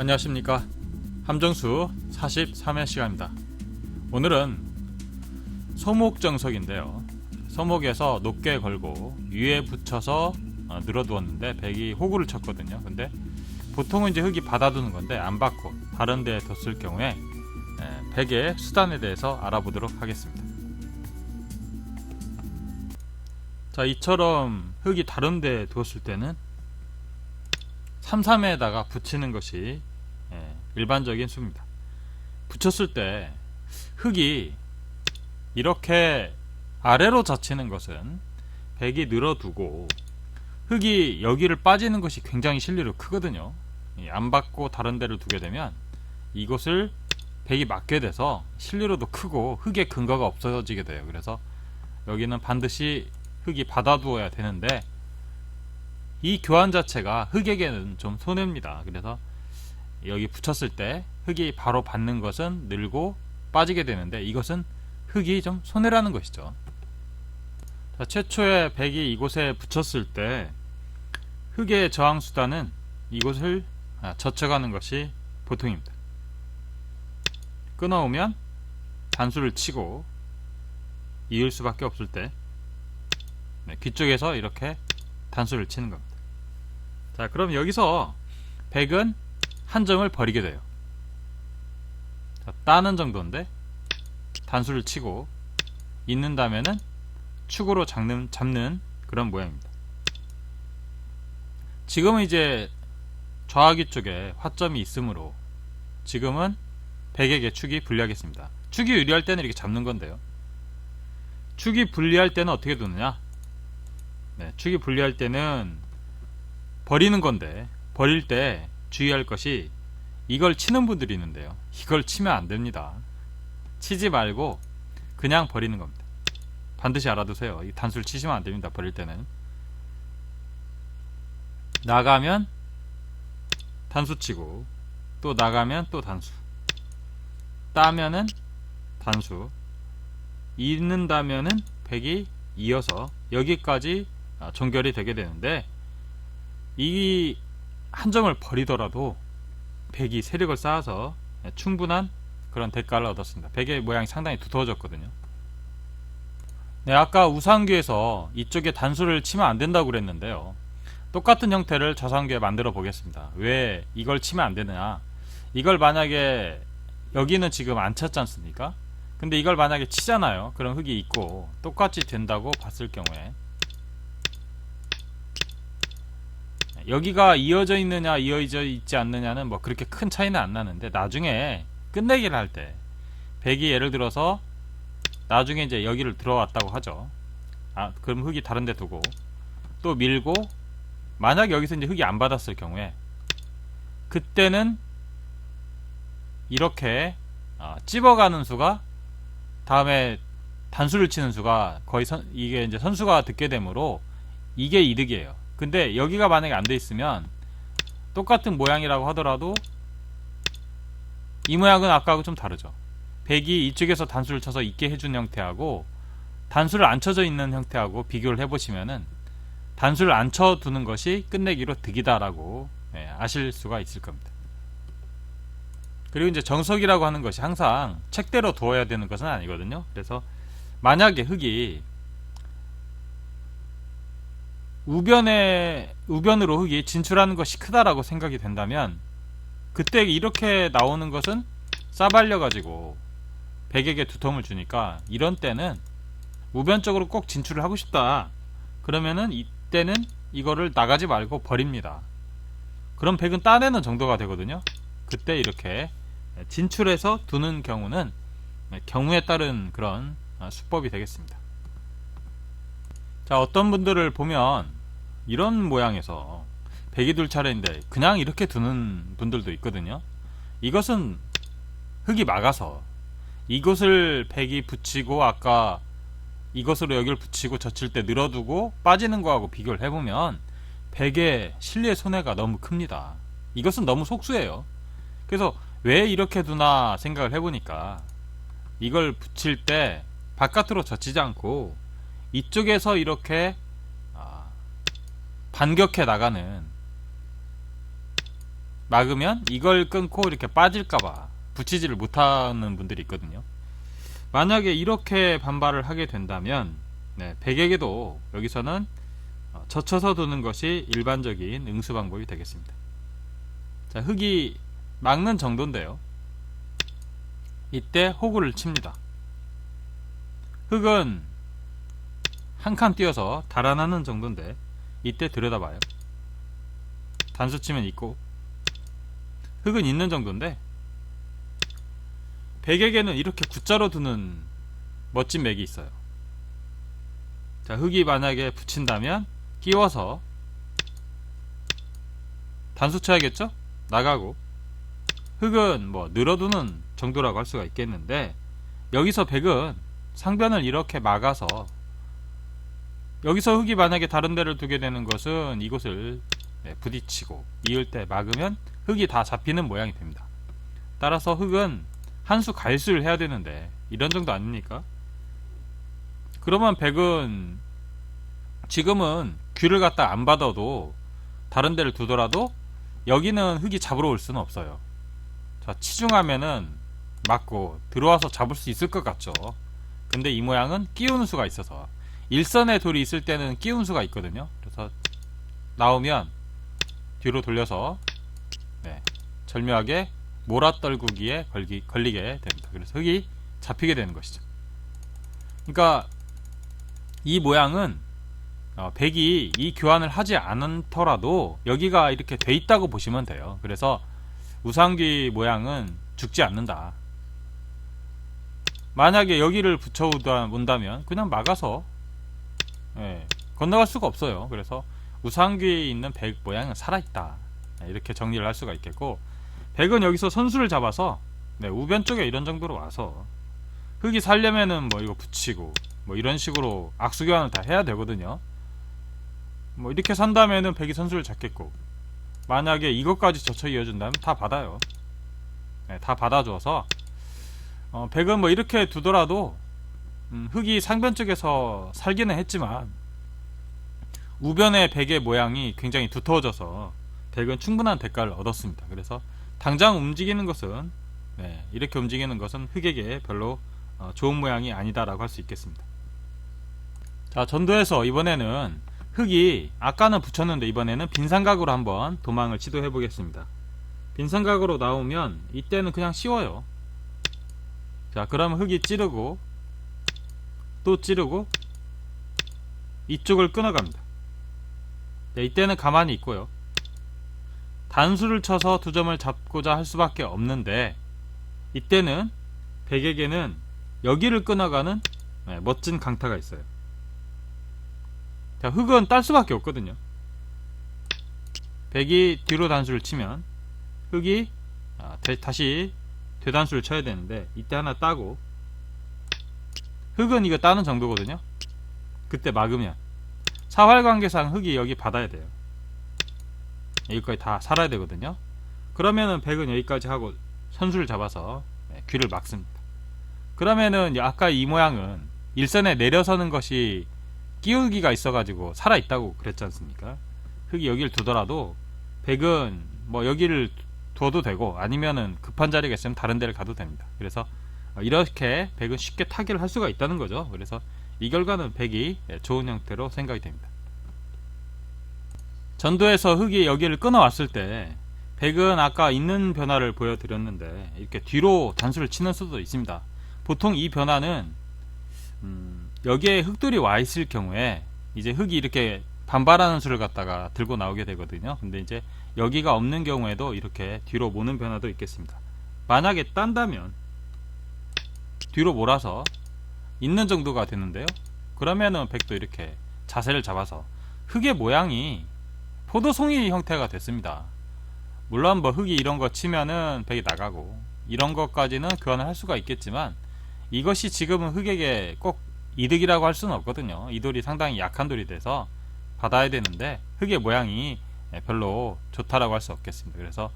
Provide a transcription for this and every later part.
안녕하십니까. 함정수 43회 시간입니다. 오늘은 소목정석인데요. 소목에서 높게 걸고 위에 붙여서 어, 늘어두었는데 백이 호구를 쳤거든요. 근데 보통은 이제 흙이 받아두는 건데 안 받고 다른 데에 뒀을 경우에 에, 백의 수단에 대해서 알아보도록 하겠습니다. 자 이처럼 흙이 다른 데에 두었을 때는 33에다가 붙이는 것이 예, 일반적인 수입니다. 붙였을 때 흙이 이렇게 아래로 젖히는 것은 백이 늘어두고 흙이 여기를 빠지는 것이 굉장히 실리로 크거든요. 이안 받고 다른 데를 두게 되면 이곳을 백이 맞게 돼서 실리로도 크고 흙의 근거가 없어지게 돼요. 그래서 여기는 반드시 흙이 받아두어야 되는데 이 교환 자체가 흙에게는 좀 손해입니다. 그래서 여기 붙였을 때 흙이 바로 받는 것은 늘고 빠지게 되는데 이것은 흙이 좀 손해라는 것이죠. 자, 최초에 백이 이곳에 붙였을 때 흙의 저항 수단은 이곳을 아, 젖혀가는 것이 보통입니다. 끊어오면 단수를 치고 이을 수밖에 없을 때 네, 귀쪽에서 이렇게 단수를 치는 겁니다. 자, 그럼 여기서 백은 한 점을 버리게 돼요. 자, 따는 정도인데 단수를 치고 있는다면은 축으로 잡는, 잡는 그런 모양입니다. 지금은 이제 좌하기 쪽에 화점이 있으므로 지금은 백에게 축이 불리하겠습니다. 축이 유리할 때는 이렇게 잡는 건데요. 축이 불리할 때는 어떻게 두느냐? 네, 축이 불리할 때는 버리는 건데 버릴 때 주의할 것이 이걸 치는 분들이 있는데요. 이걸 치면 안 됩니다. 치지 말고 그냥 버리는 겁니다. 반드시 알아두세요. 이 단수를 치시면 안 됩니다. 버릴 때는 나가면 단수 치고 또 나가면 또 단수 따면은 단수 잃는다면은 백이 이어서 여기까지 아, 종결이 되게 되는데 이 한 점을 버리더라도 백이 세력을 쌓아서 충분한 그런 대가를 얻었습니다. 백의 모양이 상당히 두터워졌거든요. 네, 아까 우상규에서 이쪽에 단수를 치면 안 된다고 그랬는데요. 똑같은 형태를 저상규에 만들어 보겠습니다. 왜 이걸 치면 안 되느냐? 이걸 만약에 여기는 지금 안 쳤지 않습니까? 근데 이걸 만약에 치잖아요. 그럼 흙이 있고 똑같이 된다고 봤을 경우에 여기가 이어져 있느냐 이어져 있지 않느냐는 뭐 그렇게 큰 차이는 안 나는데 나중에 끝내기를 할때 백이 예를 들어서 나중에 이제 여기를 들어왔다고 하죠. 아 그럼 흙이 다른 데 두고 또 밀고 만약 여기서 이제 흙이 안 받았을 경우에 그때는 이렇게 아, 찝어가는 수가 다음에 단수를 치는 수가 거의 선, 이게 이제 선수가 듣게 되므로 이게 이득이에요 근데 여기가 만약에 안 돼 있으면 똑같은 모양이라고 하더라도 이 모양은 아까하고 좀 다르죠. 백이 이쪽에서 단수를 쳐서 있게 해준 형태하고 단수를 안 쳐져 있는 형태하고 비교를 해보시면은 단수를 안 쳐두는 것이 끝내기로 득이다라고 예, 아실 수가 있을 겁니다. 그리고 이제 정석이라고 하는 것이 항상 책대로 두어야 되는 것은 아니거든요. 그래서 만약에 흙이 우변에 우변으로 흙이 진출하는 것이 크다라고 생각이 된다면 그때 이렇게 나오는 것은 싸발려 가지고 백에게 두통을 주니까 이런 때는 우변 쪽으로 꼭 진출을 하고 싶다. 그러면은 이때는 이거를 나가지 말고 버립니다. 그럼 백은 따내는 정도가 되거든요. 그때 이렇게 진출해서 두는 경우는 경우에 따른 그런 수법이 되겠습니다. 자 어떤 분들을 보면 이런 모양에서 백이 둘 차례인데 그냥 이렇게 두는 분들도 있거든요. 이것은 흙이 막아서 이것을 백이 붙이고 아까 이것으로 여기를 붙이고 젖힐 때 늘어두고 빠지는 거하고 비교를 해보면 백의 실리의 손해가 너무 큽니다. 이것은 너무 속수예요. 그래서 왜 이렇게 두나 생각을 해보니까 이걸 붙일 때 바깥으로 젖히지 않고 이쪽에서 이렇게 반격해 나가는 막으면 이걸 끊고 이렇게 빠질까봐 붙이지를 못하는 분들이 있거든요. 만약에 이렇게 반발을 하게 된다면 네, 백에게도 여기서는 어, 젖혀서 두는 것이 일반적인 응수 방법이 되겠습니다. 자, 흙이 막는 정도인데요. 이때 호구를 칩니다. 흙은 한 칸 띄어서 달아나는 정도인데 이때 들여다봐요. 단수 치면 있고 흙은 있는 정도인데 백에게는 이렇게 굿자로 두는 멋진 맥이 있어요. 자, 흙이 만약에 붙인다면 끼워서 단수 쳐야겠죠? 나가고 흙은 뭐 늘어두는 정도라고 할 수가 있겠는데 여기서 백은 상변을 이렇게 막아서 여기서 흙이 만약에 다른 데를 두게 되는 것은 이곳을 네, 부딪히고 이을 때 막으면 흙이 다 잡히는 모양이 됩니다. 따라서 흙은 한 수 갈수를 해야 되는데 이런 정도 아닙니까? 그러면 백은 지금은 귀를 갖다 안 받아도 다른 데를 두더라도 여기는 흙이 잡으러 올 수는 없어요. 자, 치중하면은 맞고 들어와서 잡을 수 있을 것 같죠. 근데 이 모양은 끼우는 수가 있어서 일선에 돌이 있을 때는 끼운 수가 있거든요. 그래서 나오면 뒤로 돌려서 네, 절묘하게 몰아떨구기에 걸기, 걸리게 됩니다. 그래서 흙이 잡히게 되는 것이죠. 그러니까 이 모양은 어, 백이 이 교환을 하지 않더라도 여기가 이렇게 돼 있다고 보시면 돼요. 그래서 우상귀 모양은 죽지 않는다. 만약에 여기를 붙여온다면 그냥 막아서 예, 건너갈 수가 없어요. 그래서 우상귀에 있는 백 모양은 살아있다. 네, 이렇게 정리를 할 수가 있겠고 백은 여기서 선수를 잡아서 네, 우변 쪽에 이런 정도로 와서 흙이 살려면은 뭐 이거 붙이고 뭐 이런 식으로 악수 교환을 다 해야 되거든요. 뭐 이렇게 산다면은 백이 선수를 잡겠고 만약에 이것까지 젖혀 이어준다면 다 받아요. 네, 다 받아줘서 어, 백은 뭐 이렇게 두더라도 음, 흙이 상변 쪽에서 살기는 했지만 우변의 백의 모양이 굉장히 두터워져서 백은 충분한 대가를 얻었습니다. 그래서 당장 움직이는 것은 네, 이렇게 움직이는 것은 흙에게 별로 어, 좋은 모양이 아니다라고 할 수 있겠습니다. 자 전도에서 이번에는 흙이 아까는 붙였는데 이번에는 빈삼각으로 한번 도망을 시도해 보겠습니다. 빈삼각으로 나오면 이때는 그냥 쉬워요. 자 그러면 흙이 찌르고 또 찌르고 이쪽을 끊어갑니다. 네, 이때는 가만히 있고요. 단수를 쳐서 두 점을 잡고자 할 수밖에 없는데 이때는 백에게는 여기를 끊어가는 네, 멋진 강타가 있어요. 자, 흙은 딸 수밖에 없거든요. 백이 뒤로 단수를 치면 흙이 아, 대, 다시 되단수를 쳐야 되는데 이때 하나 따고 흙은 이거 따는 정도거든요. 그때 막으면 사활관계상 흙이 여기 받아야 돼요. 여기까지 다 살아야 되거든요. 그러면은 백은 여기까지 하고 선수를 잡아서 네, 귀를 막습니다. 그러면은 아까 이 모양은 일선에 내려서는 것이 끼우기가 있어가지고 살아있다고 그랬지 않습니까? 흙이 여기를 두더라도 백은 뭐 여기를 둬도 되고 아니면은 급한 자리가 있으면 다른 데를 가도 됩니다. 그래서 이렇게 백은 쉽게 타결을 할 수가 있다는 거죠. 그래서 이 결과는 백이 좋은 형태로 생각이 됩니다. 전도에서 흙이 여기를 끊어왔을 때 백은 아까 있는 변화를 보여드렸는데 이렇게 뒤로 단수를 치는 수도 있습니다. 보통 이 변화는 음, 여기에 흙돌이 와 있을 경우에 이제 흙이 이렇게 반발하는 수를 갖다가 들고 나오게 되거든요. 근데 이제 여기가 없는 경우에도 이렇게 뒤로 모는 변화도 있겠습니다. 만약에 딴다면 뒤로 몰아서 있는 정도가 되는데요. 그러면은 백도 이렇게 자세를 잡아서 흙의 모양이 포도송이 형태가 됐습니다. 물론 뭐 흙이 이런 거 치면은 백이 나가고 이런 것까지는 교환을 할 수가 있겠지만 이것이 지금은 흙에게 꼭 이득이라고 할 수는 없거든요. 이 돌이 상당히 약한 돌이 돼서 받아야 되는데 흙의 모양이 별로 좋다라고 할 수 없겠습니다. 그래서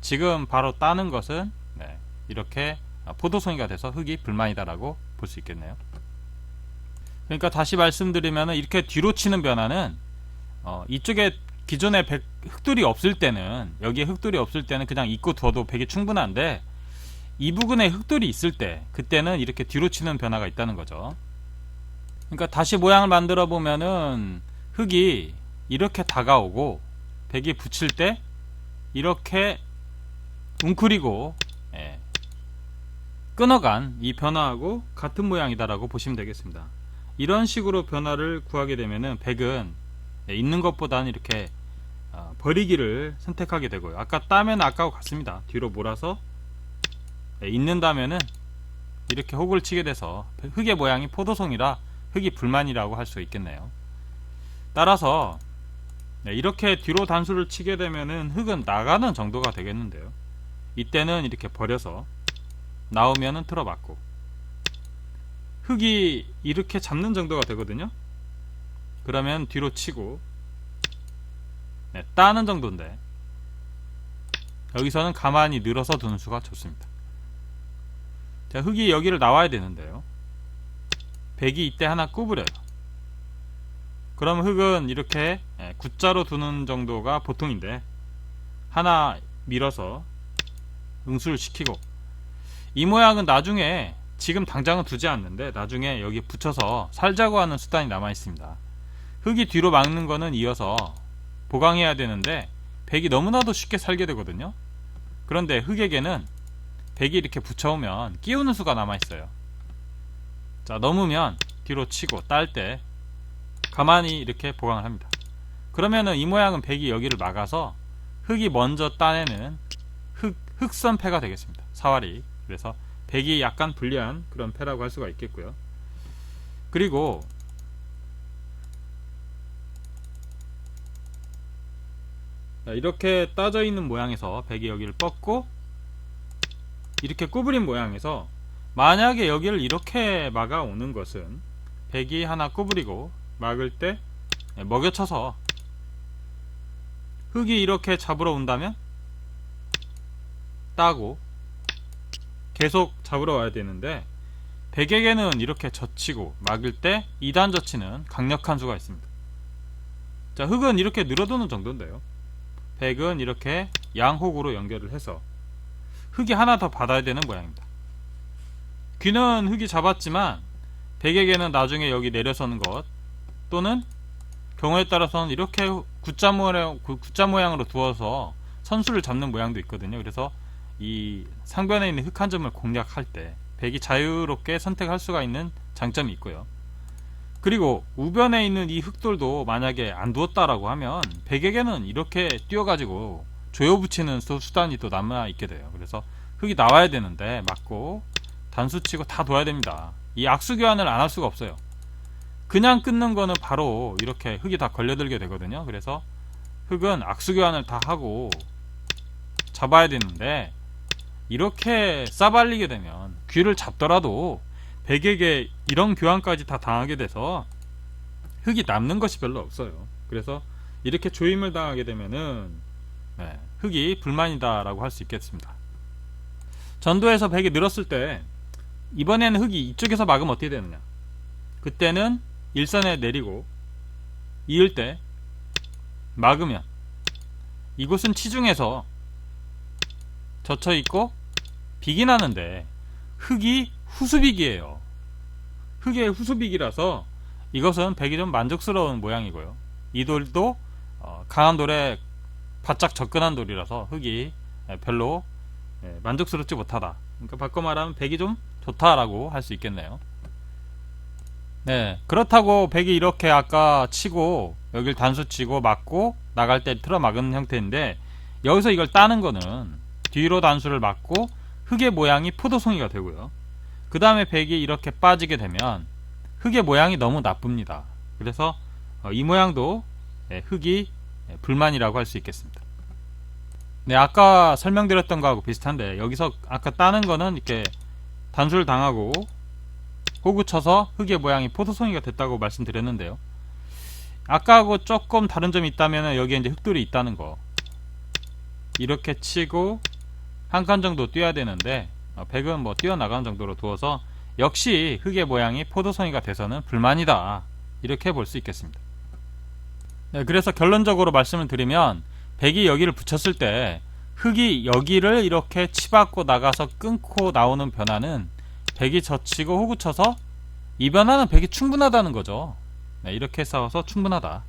지금 바로 따는 것은 네, 이렇게 포도송이가 돼서 흙이 불만이다라고 볼 수 있겠네요. 그러니까 다시 말씀드리면 이렇게 뒤로 치는 변화는 어, 이쪽에 기존의 백 흙돌이 없을 때는 여기에 흙돌이 없을 때는 그냥 입고 두어도 백이 충분한데 이 부분에 흙돌이 있을 때 그때는 이렇게 뒤로 치는 변화가 있다는 거죠. 그러니까 다시 모양을 만들어 보면은 흙이 이렇게 다가오고 백이 붙일 때 이렇게 웅크리고 예, 끊어간 이 변화하고 같은 모양이다라고 보시면 되겠습니다. 이런 식으로 변화를 구하게 되면은 백은 예, 있는 것보다는 이렇게 어, 버리기를 선택하게 되고요. 아까 따면 아까와 같습니다. 뒤로 몰아서 예, 있는다면은 이렇게 혹을 치게 돼서 흙의 모양이 포도송이라 흙이 불만이라고 할 수 있겠네요. 따라서 네, 이렇게 뒤로 단수를 치게 되면은 흙은 나가는 정도가 되겠는데요. 이때는 이렇게 버려서 나오면은 틀어맞고 흙이 이렇게 잡는 정도가 되거든요. 그러면 뒤로 치고 네, 따는 정도인데 여기서는 가만히 늘어서 두는 수가 좋습니다. 자, 흙이 여기를 나와야 되는데요. 백이 이때 하나 구부려요. 그럼 흙은 이렇게 예, X자로 두는 정도가 보통인데 하나 밀어서 응수를 시키고 이 모양은 나중에 지금 당장은 두지 않는데 나중에 여기 붙여서 살자고 하는 수단이 남아 있습니다. 흙이 뒤로 막는 거는 이어서 보강해야 되는데 백이 너무나도 쉽게 살게 되거든요. 그런데 흙에게는 백이 이렇게 붙여오면 끼우는 수가 남아 있어요. 자 넘으면 뒤로 치고 딸 때 가만히 이렇게 보강을 합니다. 그러면은 이 모양은 백이 여기를 막아서 흙이 먼저 따내는 흙, 흙선패가 되겠습니다. 사활이. 그래서 백이 약간 불리한 그런 패라고 할 수가 있겠고요. 그리고 이렇게 따져 있는 모양에서 백이 여기를 뻗고 이렇게 구부린 모양에서 만약에 여기를 이렇게 막아 오는 것은 백이 하나 구부리고 막을 때 먹여쳐서 흙이 이렇게 잡으러 온다면 따고 계속 잡으러 와야 되는데 백에게는 이렇게 젖히고 막을 때 2단 젖히는 강력한 수가 있습니다. 자 흙은 이렇게 늘어도는 정도인데요. 백은 이렇게 양혹으로 연결을 해서 흙이 하나 더 받아야 되는 모양입니다. 귀는 흙이 잡았지만 백에게는 나중에 여기 내려서는 것 또는 경우에 따라서는 이렇게 X자 모양, X자 모양으로 두어서 선수를 잡는 모양도 있거든요. 그래서 이 상변에 있는 흙한 점을 공략할 때 백이 자유롭게 선택할 수가 있는 장점이 있고요. 그리고 우변에 있는 이 흙돌도 만약에 안 두었다라고 하면 백에게는 이렇게 뛰어가지고 조여 붙이는 수단이 또 남아 있게 돼요. 그래서 흙이 나와야 되는데 맞고 단수 치고 다 둬야 됩니다. 이 악수 교환을 안 할 수가 없어요. 그냥 끊는 거는 바로 이렇게 흙이 다 걸려들게 되거든요. 그래서 흙은 악수 교환을 다 하고 잡아야 되는데 이렇게 싸발리게 되면 귀를 잡더라도 백에게 이런 교환까지 다 당하게 돼서 흙이 남는 것이 별로 없어요. 그래서 이렇게 조임을 당하게 되면은 네, 흙이 불만이다라고 할 수 있겠습니다. 전도에서 백이 늘었을 때 이번에는 흙이 이쪽에서 막으면 어떻게 되느냐? 그때는 일선에 내리고 이을 때 막으면 이곳은 치중에서 젖혀 있고 비기 나는데 흙이 후수빅이에요. 흙의 후수빅이라서 이것은 백이 좀 만족스러운 모양이고요. 이 돌도 어, 강한 돌에 바짝 접근한 돌이라서 흙이 별로 예, 만족스럽지 못하다. 그러니까 바꿔 말하면 백이 좀 좋다라고 할 수 있겠네요. 네, 그렇다고 백이 이렇게 아까 치고 여길 단수 치고 맞고 나갈 때 틀어 막은 형태인데 여기서 이걸 따는 거는 뒤로 단수를 맞고 흙의 모양이 포도송이가 되고요. 그 다음에 백이 이렇게 빠지게 되면 흙의 모양이 너무 나쁩니다. 그래서 어, 이 모양도 예, 흙이 예, 불만이라고 할 수 있겠습니다. 네, 아까 설명드렸던 거하고 비슷한데 여기서 아까 따는 거는 이렇게 단수를 당하고 호구 쳐서 흙의 모양이 포도송이가 됐다고 말씀드렸는데요. 아까하고 조금 다른 점이 있다면 여기에 이제 흙돌이 있다는 거 이렇게 치고 한 칸 정도 뛰어야 되는데 어, 백은 뭐 뛰어나가는 정도로 두어서 역시 흙의 모양이 포도송이가 돼서는 불만이다 이렇게 볼 수 있겠습니다. 네, 그래서 결론적으로 말씀을 드리면 백이 여기를 붙였을 때 흙이 여기를 이렇게 치받고 나가서 끊고 나오는 변화는 백이 젖히고 호구 쳐서 이 변화는 백이 충분하다는 거죠. 네, 이렇게 싸워서 충분하다.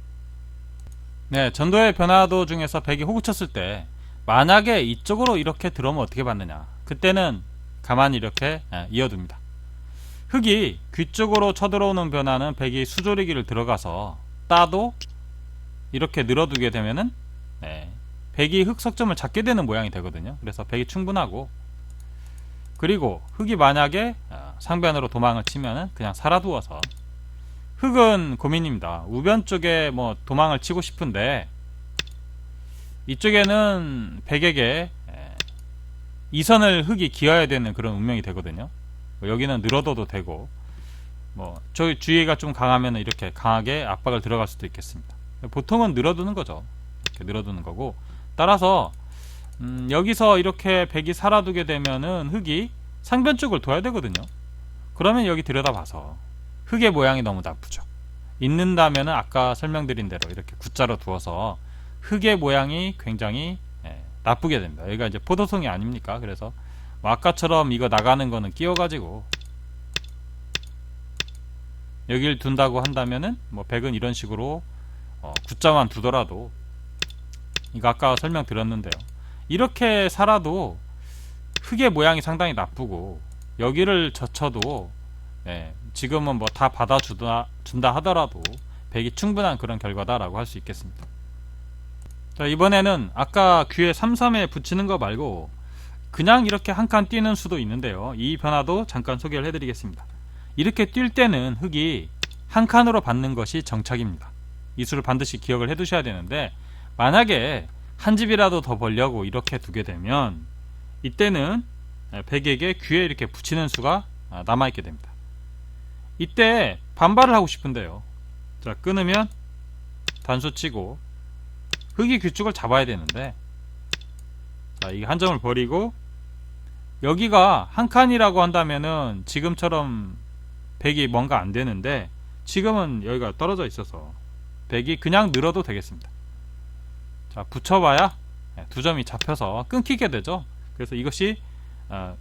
네, 전도의 변화도 중에서 백이 호구 쳤을 때 만약에 이쪽으로 이렇게 들어오면 어떻게 받느냐. 그때는 가만히 이렇게 예, 이어둡니다. 흙이 귀 쪽으로 쳐들어오는 변화는 백이 수조리기를 들어가서 따도 이렇게 늘어두게 되면은 네, 백이 흙 석점을 잡게 되는 모양이 되거든요. 그래서 백이 충분하고 그리고 흙이 만약에 어, 상변으로 도망을 치면은 그냥 살아두어서 흙은 고민입니다. 우변 쪽에 뭐 도망을 치고 싶은데 이쪽에는 백에게 에, 이선을 흙이 기어야 되는 그런 운명이 되거든요. 뭐 여기는 늘어둬도 되고 뭐 저기 주의가 좀 강하면 이렇게 강하게 압박을 들어갈 수도 있겠습니다. 보통은 늘어두는 거죠. 이렇게 늘어두는 거고 따라서 음, 여기서 이렇게 백이 살아두게 되면은 흙이 상변 쪽을 둬야 되거든요. 그러면 여기 들여다봐서 흙의 모양이 너무 나쁘죠. 있는다면은 아까 설명드린 대로 이렇게 X자로 두어서 흙의 모양이 굉장히 예, 나쁘게 됩니다. 여기가 이제 포도송이 아닙니까? 그래서 뭐 아까처럼 이거 나가는 거는 끼워가지고 여기를 둔다고 한다면은 뭐 백은 이런 식으로 어, X자만 두더라도 이거 아까 설명드렸는데요. 이렇게 살아도 흙의 모양이 상당히 나쁘고 여기를 젖혀도 예, 지금은 뭐 다 받아주다 준다 하더라도 백이 충분한 그런 결과다라고 할 수 있겠습니다. 자 이번에는 아까 귀에 33에 붙이는 거 말고 그냥 이렇게 한 칸 뛰는 수도 있는데요. 이 변화도 잠깐 소개를 해드리겠습니다. 이렇게 뛸 때는 흙이 한 칸으로 받는 것이 정착입니다. 이 수를 반드시 기억을 해두셔야 되는데 만약에 한 집이라도 더 벌려고 이렇게 두게 되면 이때는 백에게 귀에 이렇게 붙이는 수가 아, 남아있게 됩니다. 이때 반발을 하고 싶은데요. 자 끊으면 단수 치고 흙이 귀쪽을 잡아야 되는데 자 이게 한 점을 버리고 여기가 한 칸이라고 한다면은 지금처럼 백이 뭔가 안 되는데 지금은 여기가 떨어져 있어서 백이 그냥 늘어도 되겠습니다. 자 붙여봐야 네, 두 점이 잡혀서 끊기게 되죠. 그래서 이것이 어,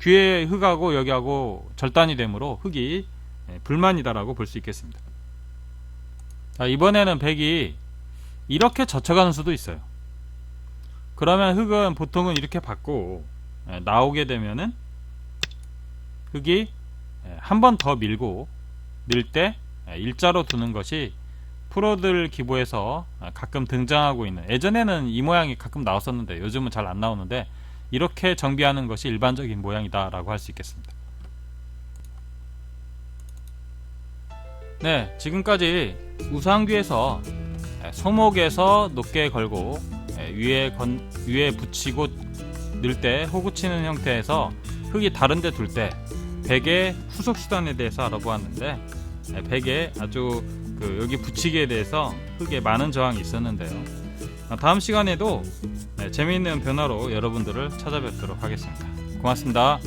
귀에 흙하고 여기하고 절단이 되므로 흙이 예, 불만이다라고 볼 수 있겠습니다. 자, 이번에는 백이 이렇게 젖혀가는 수도 있어요. 그러면 흙은 보통은 이렇게 받고 예, 나오게 되면은 흙이 예, 한번 더 밀고 밀 때 일자로 두는 것이 프로들 기보에서 아, 가끔 등장하고 있는 예전에는 이 모양이 가끔 나왔었는데 요즘은 잘 안 나오는데 이렇게 정비하는 것이 일반적인 모양이다 라고 할 수 있겠습니다. 네, 지금까지 우상귀에서 소목에서 높게 걸고 예, 위에 건, 위에 붙이고 늘 때 호구 치는 형태에서 흙이 다른데 둘때 백의 후속 수단에 대해서 알아보았는데 예, 백의 아주 그 여기 붙이기에 대해서 흙에 많은 저항이 있었는데요. 아, 다음 시간에도 네, 재미있는 변화로 여러분들을 찾아뵙도록 하겠습니다. 고맙습니다.